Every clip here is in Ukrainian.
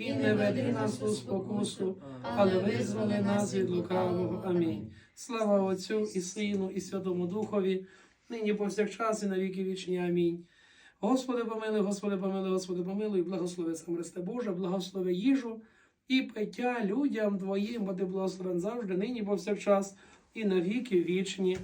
І не веди нас у спокусу, але визволи нас від лукавого. Амінь. Слава Отцю і Сину, і Святому Духові, нині повсякчас і на віки вічні. Амінь. Господи помилуй, Господи помилуй, Господи помилуй, благослови сам Христе Боже, благослови їжу і пиття людям Твоїм, бо Ти благословен завжди, нині повсякчас і на віки вічні.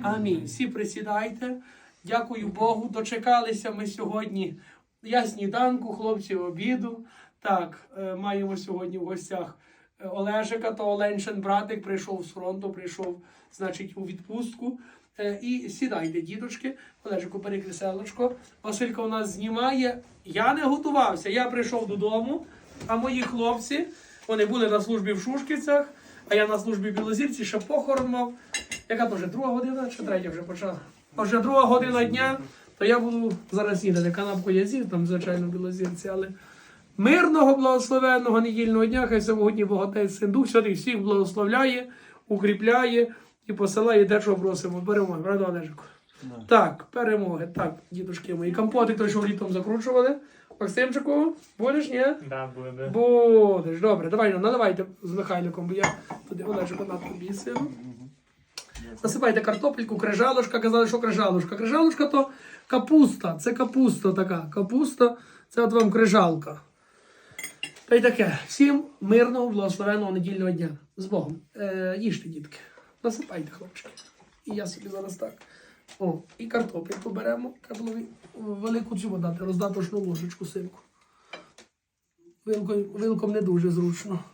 Амінь. Всі присідайте. Дякую Богу. Дочекалися ми сьогодні. Я сніданку, хлопці обіду. Так, е, маємо сьогодні в гостях е, Олежика, то Оленшин братик прийшов з фронту, прийшов, значить, у відпустку. Е, І сідайте, діточки, Олежику, бери кріселочко. Василько у нас знімає. Я не готувався. Я прийшов додому, а мої хлопці вони були на службі в Шушківцях, а я на службі в Білозірці ще похорон мав. Яка то вже друга година чи третя вже почала? Вже друга година дня, то я буду зараз снідати. Канапку я з'їв, там, звичайно, в Білозірці, але мирного, благословенного недільного дня, хай сьогодні Богатець Син Дух Святий всіх благословляє, укріпляє і посилає те, що просимо. Перемоги, правда, Олежику? Так, перемоги. Так, дідушки мої. Компоти, той, що літом закручували. Максимчику, будеш, ні? Да, буде. Будеш, добре, давай, ну, наливайте з Михайликом, бо я туди Олежику на тобі сину. Насипайте картопельку, крижалушка, казали, що крижалушка. Крижалушка то капуста, це капуста така. Капуста це от вам крижалка. Та й таке. Всім мирного, благословенного недільного дня. З Богом. Е, їжте, дітки. Насипайте, хлопчики. І я собі зараз так. О, і поберемо. Треба Каблові, велику цю дати, роздаточну ложечку синку. Вилкою, вилком не дуже зручно.